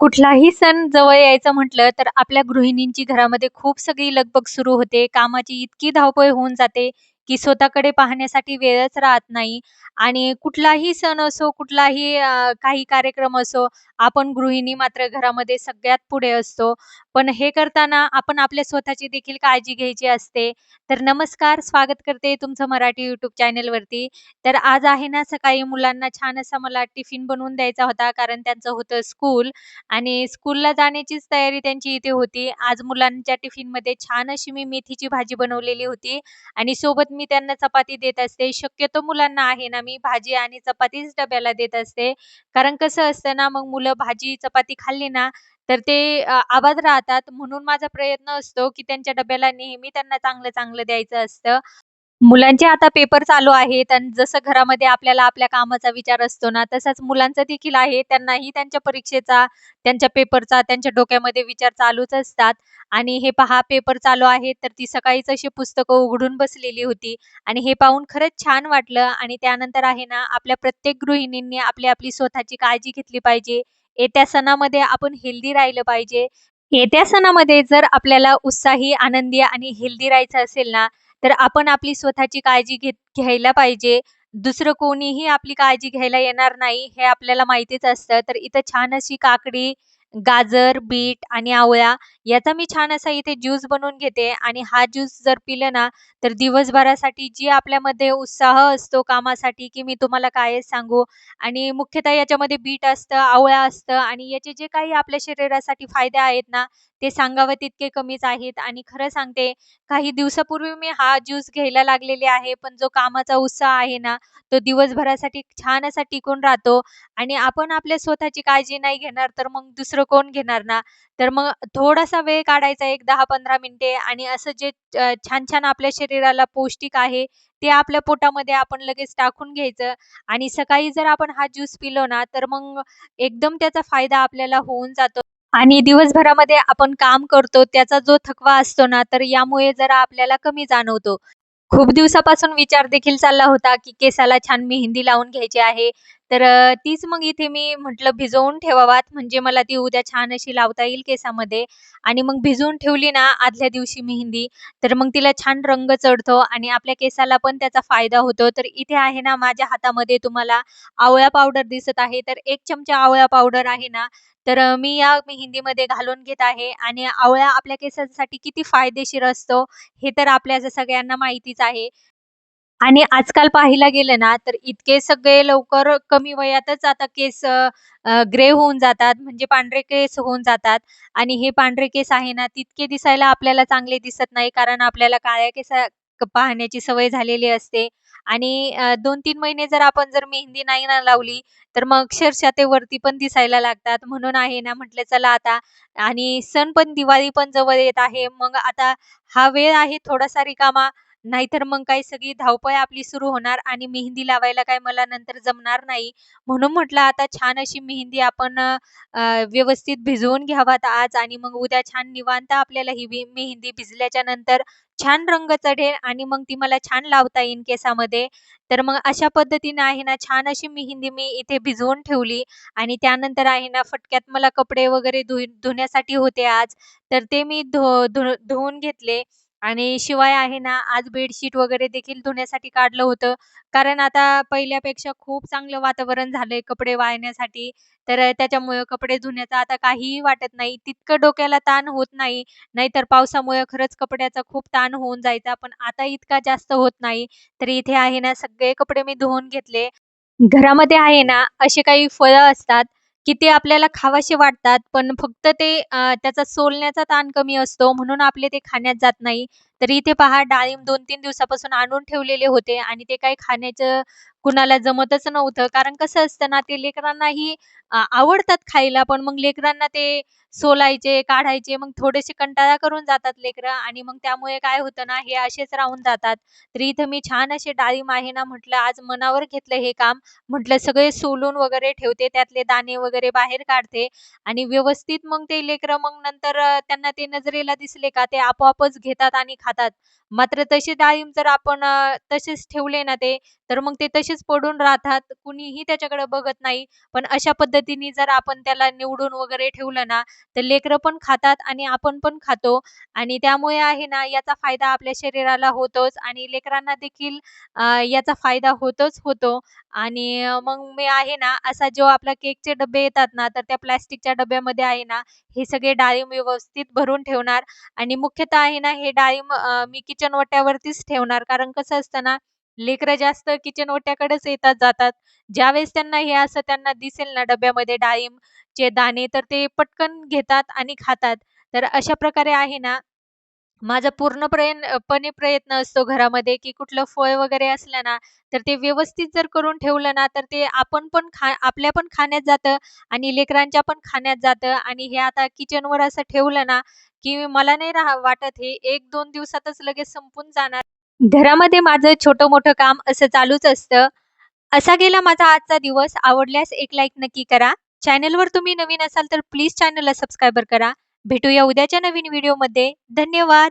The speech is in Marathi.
कुठलाही सण जवळ यायचं म्हटलं तर आपल्या गृहिणींची घरामध्ये खूप सगळी लगबग सुरू होते. कामाची इतकी धावपळ होऊन जाते, की स्वतःकडे पाहण्यासाठी वेळच राहत नाही आणि कुठलाही सण असो, कुठलाही अ, काही कार्यक्रम असो, आपण गृहिणी मात्र घरामध्ये सगळ्यात पुढे असतो. पण हे करताना आपण आपल्या स्वतःची देखील काळजी घ्यायची असते. तर नमस्कार, स्वागत करते तुमचं मराठी यूट्यूब चॅनलवरती. तर आज आहे ना, सकाळी मुलांना छान असा मला टिफिन बनवून द्यायचा होता, कारण त्यांचं होतं स्कूल. आणि स्कूलला जाण्याचीच तयारी त्यांची इथे होती. आज मुलांच्या टिफिनमध्ये छान अशी मी मेथीची भाजी बनवलेली होती आणि सोबत मी त्यांना चपाती देत असते. शक्यतो मुलांना आहे ना, मी भाजी आणि चपातीच डब्याला देत असते. कारण कसं असतं ना, मग मुलं भाजी, चपाती खाल्ली ना, तर ते आबाद राहतात. म्हणून माझा प्रयत्न असतो, की त्यांच्या डब्याला नेहमी त्यांना चांगलं-चांगलं द्यायचं असतं. मुलांचे आता पेपर चालू आहेत आणि जसं घरामध्ये आपल्याला आपल्या कामाचा विचार असतो ना, तसाच मुलांचा देखील आहे. त्यांनाही त्यांच्या परीक्षेचा, त्यांच्या पेपरचा, त्यांच्या डोक्यामध्ये विचार चालूच असतात. आणि हे पहा पेपर चालू आहेत, तर ती सकाळीच अशी पुस्तकं उघडून बसलेली होती आणि हे पाहून खरंच छान वाटलं आणि त्यानंतर आहे ना, आपल्या प्रत्येक गृहिणींनी आपली आपली स्वतःची काळजी घेतली पाहिजे. येत्या सणामध्ये आपण हेल्दी राहिलं पाहिजे. येत्या सणामध्ये जर आपल्याला उत्साही, आनंदी आणि हेल्दी राहायचं असेल ना, तर आपण आपली स्वतःची काळजी घेत घ्यायला पाहिजे. दुसरं कोणीही आपली काळजी घ्यायला येणार नाही, हे आपल्याला माहितीच असतं. तर इथं छान अशी काकडी, गाजर, बीट आणि आवळा याचा मी छान असा इथे ज्यूस बनवून घेते आणि हा ज्यूस जर पिलं ना, तर दिवसभरासाठी जी आपल्यामध्ये उत्साह असतो कामासाठी, की मी तुम्हाला काय सांगू. आणि मुख्यतः याच्यामध्ये बीट असतं, आवळा असतं आणि याचे जे काही आपल्या शरीरासाठी फायदे आहेत ना, ते सांगावं तितके कमीच आहेत. आणि खरं सांगते, काही दिवसापूर्वी मी हा ज्यूस घ्यायला लागलेले आहे, पण जो कामाचा उत्साह आहे ना, तो दिवसभरासाठी छान असा टिकून राहतो आणि आपण आपल्या स्वतःची काळजी नाही घेणार, तर मग दुसरं कोण घेणार ना? तर मग थोडासा वेळ काढायचा एक 10-15 मिनिटे आणि असं जे छान-छान आपल्या शरीराला पौष्टिक आहे, ते आपल्या पोटामध्ये आपण लगेच टाकून घ्यायचं आणि सकाळी जर आपण हा ज्यूस पिलो ना, तर मग एकदम त्याचा फायदा आपल्याला होऊन जातो. आणि दिवसभरामध्ये आपण काम करतो, त्याचा जो थकवा असतो ना, तर यामुळे जरा आपल्याला कमी जाणवतो. खूप दिवसापासून विचार देखील चालला होता, की केसाला छान मेहंदी लावून घ्यायची आहे. तर तीच मग इथे मी म्हटलं भिजवून ठेवावात, म्हणजे मला ती उद्या छान अशी लावता येईल केसामध्ये आणि मग भिजवून ठेवली ना आदल्या दिवशी मेहंदी, तर मग तिला छान रंग चढतो आणि आपल्या केसाला पण त्याचा फायदा होतो. तर इथे आहे ना माझ्या हातामध्ये तुम्हाला आवळा पावडर दिसत आहे. तर एक चमचा आवळा पावडर आहे ना, तर मी या मेहंदीमध्ये घालून घेत आहे आणि आवळा आपल्या केसांसाठी किती फायदेशीर असतो, हे तर आपल्या सगळ्यांना माहितीच आहे. आणि आजकाल पाहायला गेलं ना, तर इतके सगळे लवकर कमी वयातच आता केस अ, ग्रे होऊन जातात, म्हणजे पांढरे केस होऊन जातात. आणि हे पांढरे केस आहे ना, तितके दिसायला आपल्याला चांगले दिसत नाही, कारण आपल्याला काळ्या केसा क पाहण्याची सवय झालेली असते. आणि अ, 2-3 महिने जर आपण जर मेहंदी नाही ना लावली, तर मग अक्षरशः ते वरती पण दिसायला लागतात. म्हणून आहे ना, म्हटलं चला आता आणि सण पण दिवाळी पण जवळ येत आहे. मग आता हा वेळ आहे थोडासा रिकामा, नाहीतर मग काही सगळी धावपळ आपली सुरू होणार आणि मेहंदी लावायला काय मला नंतर जमणार नाही. म्हणून म्हटलं आता छान अशी मेहंदी आपण व्यवस्थित भिजवून घ्यावात आज आणि मग उद्या छान निवांत आपल्याला ही मेहंदी भिजल्याच्या नंतर छान रंग चढेल आणि मग ती मला छान लावता येईल केसामध्ये. तर मग अशा पद्धतीने आहे ना, छान अशी मेहंदी मी इथे भिजवून ठेवली आणि त्यानंतर आहे ना, फटक्यात मला कपडे वगैरे धु धुण्यासाठी होते आज, तर ते मी धु धु धुवून घेतले आणि शिवाय आहे ना, आज बेडशीट वगैरे देखील धुण्यासाठी काढलं होतं. कारण आता पहिल्यापेक्षा खूप चांगलं वातावरण झालंय कपडे वाळण्यासाठी. तर त्याच्यामुळे कपडे धुण्याचा आता काहीही वाटत नाही. तितकं डोक्याला ताण होत नाही. नाहीतर पावसामुळे खरंच कपड्याचा खूप ताण होऊन जायचा. पण आता इतका जास्त होत नाही. तर इथे आहे ना, सगळे कपडे मी धुवून घेतले. घरामध्ये आहे ना, असे काही फळं असतात, की ते आपल्याला खावासे वाटतात, पण फक्त ते त्याचा सोलण्याचा ताण कमी असतो, म्हणून आपले ते खाण्यात जात नाही. तर इथे पहा डाळिंब 2-3 दिवसापासून आणून ठेवलेले होते आणि ते काही खाण्याचं कुणाला जमतच नव्हतं. कारण कसं असतं ना, ते लेकरांनाही आवडतात खायला, पण मग लेकरांना ते सोलायचे, काढायचे, मग थोडेसे कंटाळा करून जातात लेकरं आणि मग त्यामुळे काय होतं ना, हे असेच राहून जातात. तर इथं मी छान असे डाळिंब आहे ना, म्हटलं आज मनावर घेतलं हे काम. म्हटलं सगळे सोलून वगैरे ठेवते, त्यातले दाणे वगैरे बाहेर काढते आणि व्यवस्थित मग ते लेकरं मग नंतर त्यांना ते नजरेला दिसले का ते आपोआपच घेतात आणि खातात. मात्र तसे डाळिंब जर आपण तसेच ठेवले ना ते, तर मग ते तसेच पडून राहतात. कुणीही त्याच्याकडे बघत नाही. पण अशा पद्धतीने जर आपण त्याला निवडून वगैरे ठेवलं ना, तर लेकरं पण खातात आणि आपण पण खातो आणि त्यामुळे आहे ना, याचा फायदा आपल्या शरीराला होतोच आणि लेकरांना देखील याचा फायदा होतोच होतो आणि मग मी आहे ना, असा जो आपला केकचे डब्बे येतात ना, तर त्या प्लास्टिकच्या डब्यामध्ये आहे ना, हे सगळे डाळिंब व्यवस्थित भरून ठेवणार आणि मुख्यतः आहे ना, हे डाळिंब मी किचन वट्ट्यावरतीच ठेवणार. कारण कसं असतं ना, लेकरं जास्त किचन ओट्याकडेच येतात जातात. ज्यावेळेस त्यांना हे असं त्यांना दिसेल ना, डब्यामध्ये डाळिंबचे दाणे, तर ते पटकन घेतात आणि खातात. तर अशा प्रकारे आहे ना, माझा पूर्ण पणे प्रयत्न असतो घरामध्ये, की कुठलं फळ वगैरे असलं ना, तर ते व्यवस्थित जर करून ठेवलं ना, तर ते आपण पण खा आपल्या पण खाण्यात जातं आणि लेकरांच्या पण खाण्यात जातं आणि हे आता किचनवर असं ठेवलं ना, की मला नाही राहा वाटत हे 1-2 दिवसातच लगेच संपून जाणार. घरामध्ये माझं छोटं-मोठं काम असं चालूच असतं. असा गेला माझा आजचा दिवस. आवडल्यास एक लाईक नक्की करा. चॅनलवर तुम्ही नवीन असाल तर प्लीज चॅनलला सबस्क्राईबर करा. भेटूया उद्याच्या नवीन व्हिडिओमध्ये. धन्यवाद.